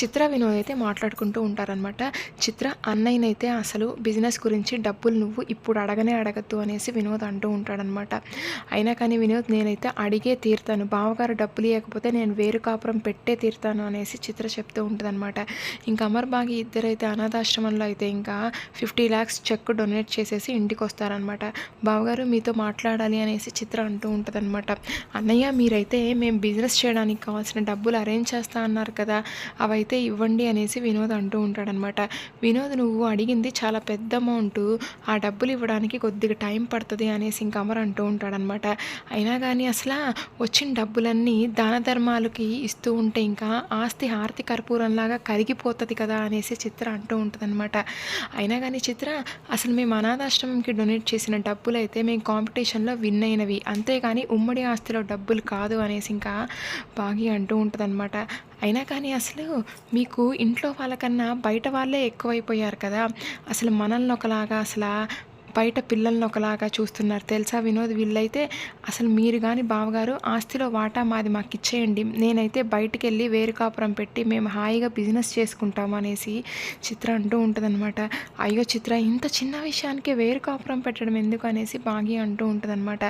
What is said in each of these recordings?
చిత్ర వినోద్ అయితే మాట్లాడుకుంటూ ఉంటారనమాట చిత్ర అన్నయ్యనైతే అసలు బిజినెస్ గురించి డబ్బులు నువ్వు ఇప్పుడు అడగనే అడగద్దు అనేసి వినోద్ అంటూ ఉంటాడనమాట అయినా కానీ వినోద్ నేనైతే అడిగే తీరుతాను. బావగారు డబ్బులు ఇవ్వకపోతే నేను వేరు కాపురం పెట్టే తీరుతాను అనేసి చిత్ర చెప్తూ ఉంటుందన్నమాట. ఇంకా అమర్ బాగి ఇద్దరైతే అనాథాశ్రమంలో అయితే ఇంకా ఫిఫ్టీ ల్యాక్స్ చెక్ డొనేట్ చేసేసి ఇంటికి వస్తారనమాట బావగారు మీతో మాట్లాడాలి అనేసి చిత్ర అంటూ ఉంటుందన్నమాట. అన్నయ్య మీరైతే మేము బిజినెస్ చేయడానికి కావాల్సిన డబ్బులు అరేంజ్ చేస్తా అన్నారు కదా అవైతే ఇవ్వండి అనేసి వినోద్ అంటూ ఉంటాడనమాట. వినోద్ నువ్వు అడిగింది చాలా పెద్ద అమౌంట్. ఆ డబ్బులు ఇవ్వడానికి కొద్దిగా టైం పడుతుంది అనేసి ఇంకా అమర్ అంటూ ఉంటాడనమాట. అయినా కానీ అసలు వచ్చిన డబ్బులన్నీ దాన ధర్మాలకి ఇస్తూ ఉంటే ఇంకా ఆస్తి హారతి కర్పూరంలాగా కరిగిపోతుంది కదా అనేసి చిత్ర అంటూ ఉంటుందన్నమాట అయినా కానీ చిత్ర అసలు మేము అనాథాశ్రమంకి డొనేట్ చేసిన డబ్బులు అయితే మేము కాంపిటీషన్లో విన్ అయినవి. అంతేగాని ఉమ్మడి ఆస్తిలో డబ్బులు కాదు అనేసి ఇంకా బాగి అంటూ ఉంటుందన్నమాట అయినా కానీ అసలు మీకు ఇంట్లో వాళ్ళకన్నా బయట వాళ్ళే ఎక్కువైపోయారు కదా. అసలు మనల్ని ఒకలాగా అసలు బయట పిల్లల్ని ఒకలాగా చూస్తున్నారు. తెలుసా వినోద్? వీళ్ళైతే అసలు మీరు కానీ బావగారు ఆస్తిలో వాటా మాది మాకు ఇచ్చేయండి. నేనైతే బయటికి వెళ్ళి వేరు కాపురం పెట్టి మేము హాయిగా బిజినెస్ చేసుకుంటాం అనేసి చిత్ర అంటూ ఉంటుందన్నమాట. అయ్యో చిత్ర ఇంత చిన్న విషయానికి వేరు కాపురం పెట్టడం ఎందుకు అనేసి బాగి అంటూ ఉంటుందన్నమాట.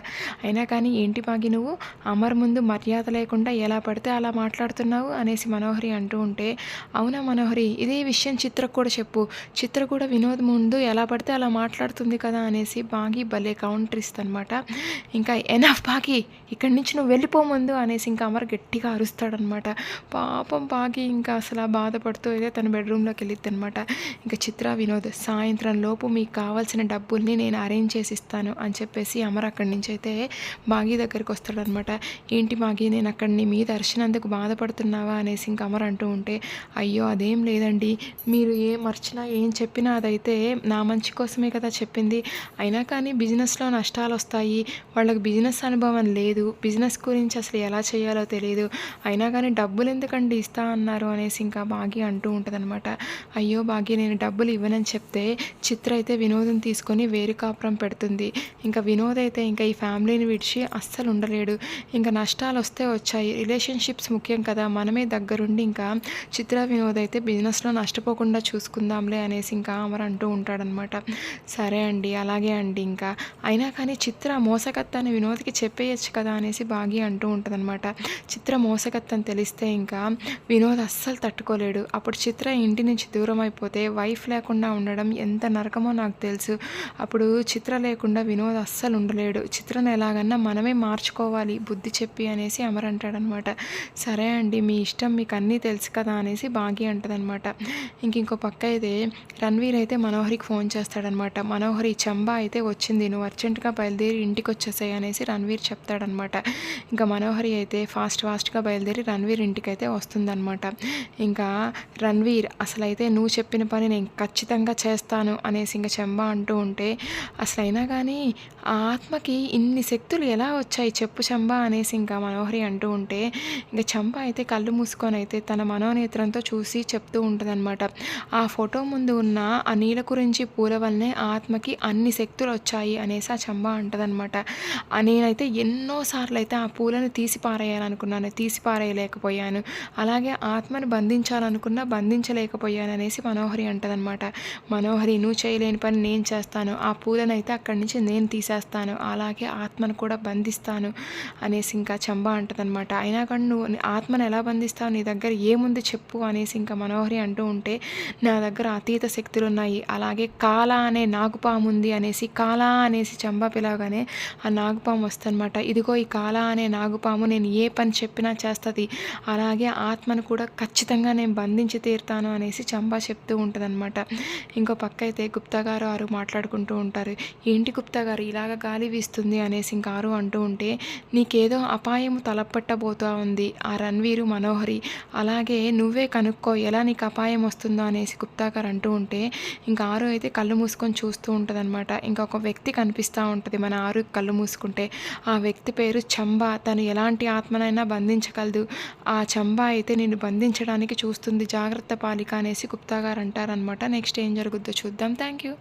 అయినా కానీ ఏంటి బాగి నువ్వు? అమర్ ముందు మర్యాద లేకుండా ఎలా పడితే అలా మాట్లాడుతున్నావు అనేసి మనోహరి అంటూ ఉంటే అవునా మనోహరి? ఇదే విషయం చిత్రకు కూడా చెప్పు. చిత్ర కూడా వినోద్ ముందు ఎలా పడితే అలా మాట్లాడుతుంది కదా అనేసి బాగి భలే కౌంటర్ ఇస్తానమాట. ఇంకా ఎనఫ్ బాగి ఇక్కడి నుంచి నువ్వు వెళ్ళిపో ముందు అనేసి ఇంకా అమర్ గట్టిగా అరుస్తాడనమాట. పాపం బాగి ఇంకా అసలు బాధపడుతూ అయితే తన బెడ్రూమ్లోకి వెళ్ళిద్ది అనమాట ఇంకా చిత్ర వినోద్ సాయంత్రం లోపు మీకు కావాల్సిన డబ్బుల్ని నేను అరేంజ్ చేసి ఇస్తాను అని చెప్పేసి అమర్ అక్కడి నుంచి అయితే బాగి దగ్గరికి వస్తాడనమాట. ఏంటి బాగి నేను అక్కడిని మీ దర్శనందుకు బాధపడుతున్నావా అనేసి ఇంకా అమర్ అంటూ ఉంటే అయ్యో అదేం లేదండి మీరు ఏం మర్చినా ఏం చెప్పినా అదైతే నా మంచి కోసమే కదా చెప్పింది అయినా కానీ బిజినెస్లో నష్టాలు వస్తాయి వాళ్ళకి బిజినెస్ అనుభవం లేదు. బిజినెస్ గురించి అసలు ఎలా చేయాలో తెలియదు అయినా కానీ డబ్బులు ఎందుకండి ఇస్తా అన్నారు అనేసి ఇంకా బాగి అంటూ ఉంటుందన్నమాట. అయ్యో బాగి నేను డబ్బులు ఇవ్వనని చెప్తే చిత్ర అయితే వినోదం తీసుకొని వేరు కాపురం పెడుతుంది. ఇంకా వినోద్ అయితే ఇంకా ఈ ఫ్యామిలీని విడిచి అస్సలు ఉండలేడు. ఇంకా నష్టాలు వస్తే వచ్చాయి. రిలేషన్షిప్స్ ముఖ్యం కదా. మనమే దగ్గరుండి ఇంకా చిత్ర వినోద్ అయితే బిజినెస్లో నష్టపోకుండా చూసుకుందాంలే అనేసి ఇంకా అమర్ అంటూ ఉంటాడనమాట సరే అండి అలాగే అండి ఇంకా. అయినా కానీ చిత్ర మోసకత్తాన్ని వినోద్కి చెప్పేయచ్చు కదా అనేసి బాగి అంటూ ఉంటుందన్నమాట. చిత్ర మోసకత్తని తెలిస్తే ఇంకా వినోద్ అస్సలు తట్టుకోలేడు. అప్పుడు చిత్ర ఇంటి నుంచి దూరం అయిపోతే వైఫ్ లేకుండా ఉండడం ఎంత నరకమో నాకు తెలుసు. అప్పుడు చిత్ర లేకుండా వినోద్ అస్సలు ఉండలేడు. చిత్రను ఎలాగన్నా మనమే మార్చుకోవాలి బుద్ధి చెప్పి అనేసి అమర్ అంటాడనమాట సరే అండి మీ ఇష్టం మీకు అన్నీ తెలుసు కదా అనేసి బాగి అంటదనమాట ఇంక ఇంకో పక్క అయితే రణ్వీర్ అయితే మనోహరికి ఫోన్ చేస్తాడనమాట మనోహరి చంబా అయితే వచ్చింది. నువ్వు అర్జెంటుగా బయలుదేరి ఇంటికి వచ్చేసాయి అనేసి రణ్వీర్ చెప్తాడనమాట. ఇంకా మనోహరి అయితే ఫాస్ట్ ఫాస్ట్గా బయలుదేరి రణ్వీర్ ఇంటికి అయితే వస్తుందనమాట. ఇంకా రణ్వీర్ అసలైతే నువ్వు చెప్పిన పని నేను ఖచ్చితంగా చేస్తాను అనేసి ఇంకా చెంబా అంటూ ఉంటే అసలైనా కానీ ఆ ఆత్మకి ఇన్ని శక్తులు ఎలా వచ్చాయి చెప్పు చంబా అనేసి ఇంకా మనోహరి అంటూ ఉంటే ఇంకా చంబా అయితే కళ్ళు మూసుకొని అయితే తన మనోనేత్రంతో చూసి చెప్తూ ఉంటుందన్నమాట ఆ ఫోటో ముందు ఉన్న ఆ నీళ్ళ గురించి పూల వల్లనే ఆత్మకి అన్ని శక్తులు వచ్చాయి అనేసి ఆ చంబా అంటదనమాట నేనైతే ఎన్నోసార్లు అయితే ఆ పూలను తీసి పారేయాలనుకున్నాను తీసి పారేయలేకపోయాను. అలాగే ఆత్మను బంధించాలనుకున్నా బంధించలేకపోయాను అనేసి మనోహరి అంటదనమాట మనోహరి నువ్వు చేయలేని పని నేను చేస్తాను. ఆ పూలను అయితే అక్కడి నుంచి నేను తీసేస్తాను. అలాగే ఆత్మను కూడా బంధిస్తాను అనేసి ఇంకా చంబా అంటదనమాట అయినా కానీ నువ్వు ఆత్మను ఎలా బంధిస్తావు? నీ దగ్గర ఏముంది చెప్పు అనేసి ఇంకా మనోహరి అంటూ ఉంటే నా దగ్గర అతీత శక్తులు ఉన్నాయి అలాగే కాల అనే నాగుపాము ఉంది అనేసి కాలా అనేసి చంబా పిలవగానే ఆ నాగుపాము వస్తుందన్నమాట. ఇదిగో ఈ కాలా అనే నాగుపాము నేను ఏ పని చెప్పినా చేస్తుంది. అలాగే ఆత్మను కూడా ఖచ్చితంగా నేను బంధించి తీరుతాను అనేసి చంబా చెప్తూ ఉంటుందన్నమాట. ఇంకో పక్క అయితే గుప్తా గారు ఆరు మాట్లాడుకుంటూ ఉంటారు. ఏంటి గుప్తా గారు ఇలాగ గాలి వీస్తుంది అనేసి ఇంకా ఆరు అంటూ ఉంటే నీకేదో అపాయము తలపట్టబోతూ ఉంది. ఆ రణ్వీరు మనోహరి అలాగే నువ్వే కనుక్కో ఎలా నీకు అపాయం వస్తుందో అనేసి గుప్తా గారు అంటూ ఉంటే ఇంకా ఆరు అయితే కళ్ళు మూసుకొని చూస్తూ ఉంటుంది అనమాట. ఇంకొక వ్యక్తి కనిపిస్తూ ఉంటుంది. మన ఆరు కళ్ళు మూసుకుంటే ఆ వ్యక్తి పేరు చంబా. తను ఎలాంటి ఆత్మనైనా బంధించగలదు. ఆ చంబా అయితే నేను బంధించడానికి చూస్తుంది. జాగ్రత్త పాలిక అనేసి గుప్తా గారు అంటారనమాట. నెక్స్ట్ ఏం జరుగుద్దో చూద్దాం. Thank you